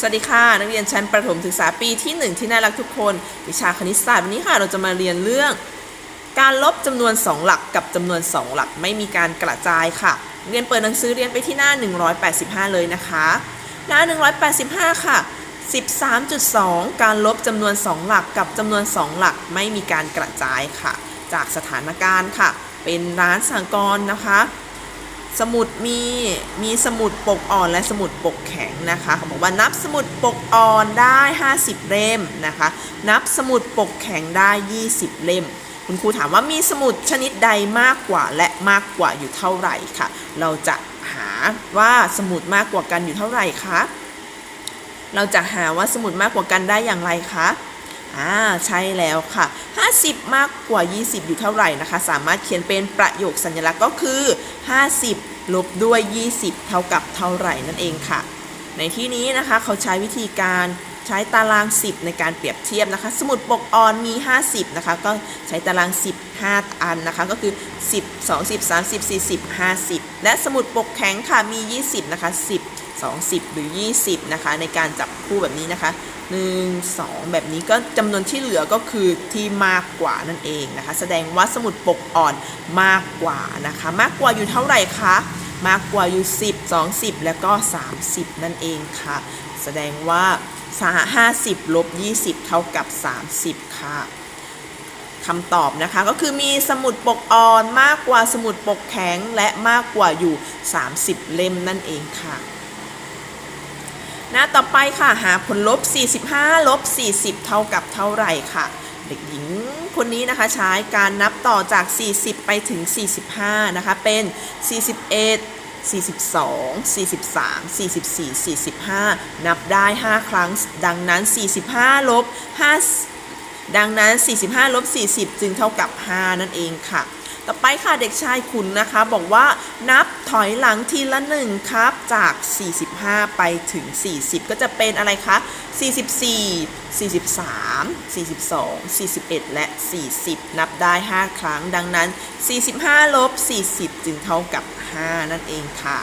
สวัสดีค่ะ นักเรียนชั้นประถมศึกษาปีที่ 1 ที่น่ารักทุกคน วิชาคณิตศาสตร์วันนี้ค่ะเราจะมาเรียนเรื่อง การลบจำนวน 2 หลักกับจำนวน 2 หลักไม่มีการกระจายค่ะ เรียนเปิดหนังสือเรียนไปที่หน้า 185 เลยนะคะหน้า 185 ค่ะ 13.2 การลบจำนวน 2 หลักกับจำนวน 2 หลักไม่มีการกระจายค่ะ จากสถานการณ์ค่ะ เป็นร้านสหกรณ์นะคะ สมุดมีมีสมุดปกอ่อนและสมุดปกแข็งนะคะเขาบอกว่านับสมุดปกอ่อนได้ 50 เล่มนะคะ นับสมุดปกแข็งได้ 20 เล่ม คุณครูถามว่ามีสมุดชนิดใดมากกว่าและมากกว่าอยู่เท่าไหร่ค่ะ เราจะหาว่าสมุดมากกว่ากันอยู่เท่าไหร่คะเราจะหาว่าสมุดมากกว่ากันได้อย่างไรคะ อ่าใช่แล้วค่ะ 50 มากกว่า 20 อยู่เท่าไหร่นะคะ สามารถเขียนเป็นประโยคสัญลักษณ์ก็คือ 50 ลบด้วย 20 เท่ากับเท่าไหร่นั่นเองค่ะ ในที่นี้นะคะเขาใช้วิธีการใช้ตาราง 10 ในการเปรียบเทียบนะคะ สมุดปกออนมี 50 นะคะ ก็ใช้ตาราง 10 5 อันนะคะ ก็คือ 10 20 30 40 50 และสมุดปกแข็งค่ะมี 20 นะคะ 10 20หรือ 20 นะคะ ในการจับคู่แบบนี้นะคะ 1 2 แบบนี้ก็จำนวนที่เหลือก็คือที่มากกว่านั่นเองนะคะ แสดงว่าสมุดปกอ่อนมากกว่านะคะ มากกว่าอยู่เท่าไหร่คะมากกว่าอยู่ 10 20 แล้วก็ 30 นั่นเองค่ะ แสดงว่า50ลบ20 เท่ากับ 30 ค่ะคำตอบนะคะก็คือมีสมุดปกอ่อนมากกว่าสมุดปกแข็งและมากกว่าอยู่ 30 เล่มนั่นเองค่ะ หน้าต่อไปค่ะหาผลลบ 45 ลบ 40 เท่ากับเท่าไหร่ค่ะ เด็กหญิงคนนี้นะคะใช้การนับต่อจาก 40 ไปถึง 45 นะคะ เป็น 41 42 43 44 45 นับได้ 5 ครั้ง ดังนั้น 45 ลบ 5 ดังนั้น 45 ลบ 40 จึงเท่ากับ 5 นั่นเองค่ะ ต่อไปค่ะเด็กชายคุณนะคะ บอกว่านับถอยหลังทีละ1ครับจาก 45 ไปถึง 40 ก็จะเป็นอะไรคะ 44 43 42 41 และ 40 นับได้ 5 ครั้งดังนั้น 45 ลบ 40 จึงเท่ากับ 5 นั่นเองค่ะ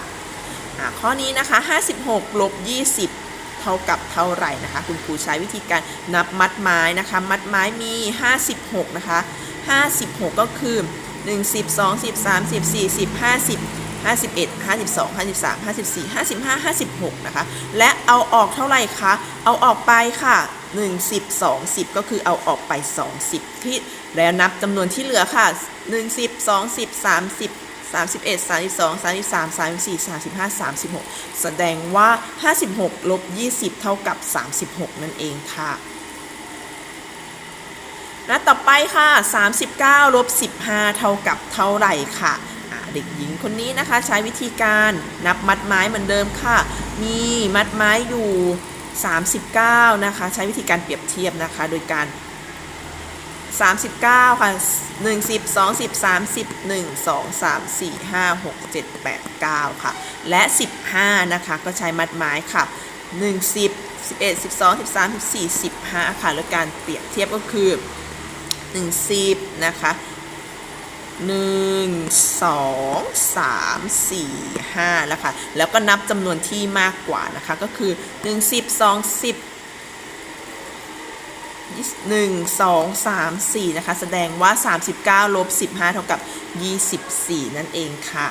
ข้อนี้นะคะ 56 ลบ 20เท่ากับเท่าไหร่นะคะ คุณครูใช้วิธีการนับมัดไม้นะคะ มัดไม้มี 56 นะคะ 56 ก็คือ 1 10 2 10 30 40 50 51 52 53 54 55 56นะคะ และเอาออกเท่าไหร่คะ เอาออกไปค่ะ1 10 2 10ก็คือเอาออกไป20ที่แล้วนับจำนวนที่เหลือค่ะ1 10 2 10 30 31 32 33 34 35 36แสดงว่า56ลบ20เท่ากับ36นั่นเองค่ะ น้าต่อไปค่ะ 39ลบ15 เท่ากับเท่าไหร่ค่ะเด็กหญิงคนนี้นะคะใช้วิธีการนับมัดไม้เหมือนเดิมค่ะ มีมัดไม้อยู่ 39 นะคะ ใช้วิธีการเปรียบเทียบนะคะ โดยการ 39 ค่ะ 1 10 2 10 30 1 2 3 4 5 6 7 8 9 ค่ะ และ 15 นะคะ ก็ใช้มัดไม้ค่ะ 1 10 11 12 13 14 15 ค่ะ แล้วการเปรียบเทียบก็คือ 1 10นะคะ1 2 3 4 5แล้วค่ะแล้วก็นับจำนวนที่มากกว่านะคะก็คือ1 10 2 10 1 2 3 4นะคะแสดงว่า39ลบ15เท่ากับ24นั่นเองค่ะ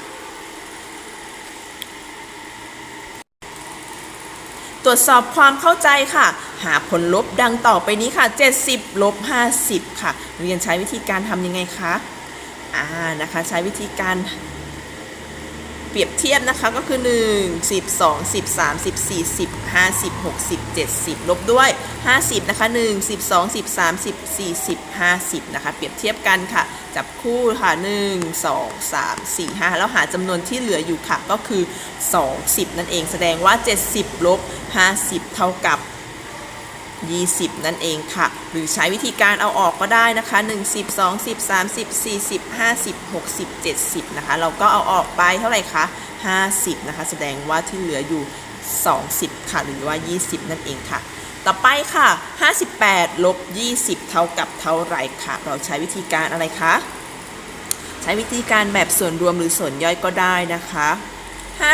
ตรวจสอบความเข้าใจค่ะ หาผลลบดังต่อไปนี้ค่ะ 70ลบ50 ค่ะ เรียนใช้วิธีการทำยังไงคะอ่านะคะใช้วิธีการเปรียบเทียบนะคะก็คือ 1 10 2 10 30 40 50 60 70 ลบด้วย 50 นะคะ 1 12 10 30 40 50 นะคะ เปรียบเทียบกันค่ะ จับคู่ค่ะ 1 2 3 4 5 แล้วหาจำนวนที่เหลืออยู่ค่ะ ก็คือ 20 นั่นเองแสดงว่า 70 ลบ 50 เท่ากับ 20 นั่นเองค่ะ หรือใช้วิธีการเอาออกก็ได้นะคะ 1 10 2 10 30 40 50 60 70 นะคะ เราก็เอาออกไปเท่าไหร่คะ 50 นะคะ แสดงว่าที่เหลืออยู่ 20 ค่ะ หรือว่า 20 นั่นเองค่ะ ต่อไปค่ะ 58 ลบ 20 เท่ากับเท่าไหร่ค่ะ เราใช้วิธีการอะไรคะ ใช้วิธีการแบบส่วนรวมหรือส่วนย่อยก็ได้นะคะ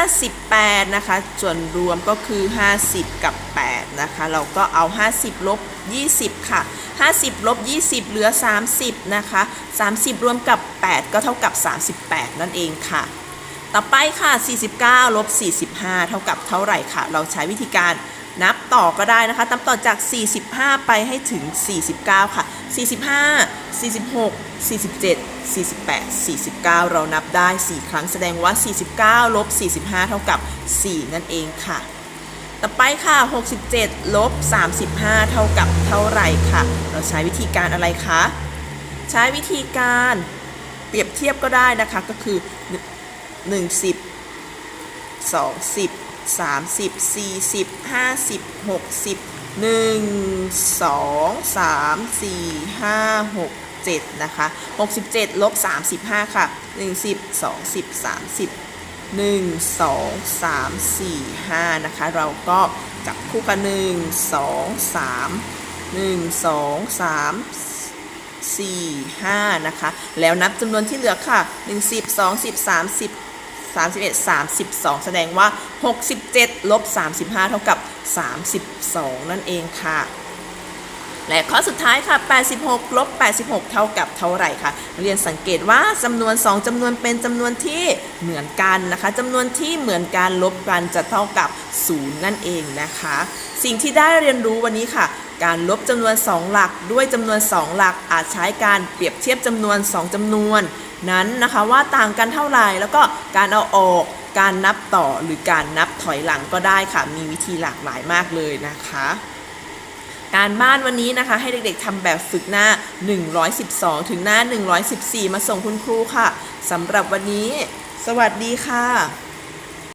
58 นะคะ ส่วนรวมก็คือ 50 กับ8 8นะคะ เราก็เอา 50 ลบ 20 ค่ะ 50 ลบ 20 เหลือ 30 นะคะ 30 รวมกับ 8 ก็เท่ากับ 38 นั่นเองค่ะ ต่อไปค่ะ 49 ลบ 45 เท่ากับเท่าไหร่ค่ะ เราใช้วิธีการ นับต่อก็ได้นะคะ นับต่อจาก 45 ไปให้ถึง 49 ค่ะ 45 46 47 48 49 เรานับได้ 4 ครั้งแสดงว่า 49 ลบ 45 เท่ากับ 4 นั่นเองค่ะ ต่อไปค่ะ 67 ลบ 35 เท่ากับเท่าไหร่ค่ะ เราใช้วิธีการอะไรคะ ใช้วิธีการเปรียบเทียบก็ได้นะคะ ก็คือ 1 10 20 30 40 50 60 1 2 3 4 5 6 7นะคะ67ลบ35 ค่ะ 1 10 20 30 1 2 3 4 5 นะคะ เราก็จับคู่กัน 1 2 3 1 2 3 4 5 นะคะ แล้วนับจำนวนที่เหลือค่ะ 1 10 20 30 31 32 แสดงว่า 67ลบ35 เท่ากับ 32 นั่นเองค่ะ และข้อสุดท้ายค่ะ 86ลบ86 เท่ากับเท่าไหร่คะเรียนสังเกตว่าจำนวน 2จำนวนเป็นจำนวนที่เหมือนกันนะคะจำนวนที่เหมือนกันลบกันจะเท่ากับ 0 นั่นเองนะคะ สิ่งที่ได้เรียนรู้วันนี้ค่ะการลบจำนวน 2 หลักด้วยจำนวน 2 หลักอาจใช้การเปรียบเทียบจำนวน 2จำนวน นั้นนะคะว่าต่างกันเท่าไหร่แล้วก็การเอาออกการนับต่อหรือการนับถอยหลังก็ได้ค่ะ มีวิธีหลากหลายมากเลยนะคะ การบ้านวันนี้นะคะ ให้เด็กๆทำแบบฝึกหน้า 112 ถึงหน้า 114 มาส่งคุณครูค่ะสำหรับวันนี้ สวัสดีค่ะ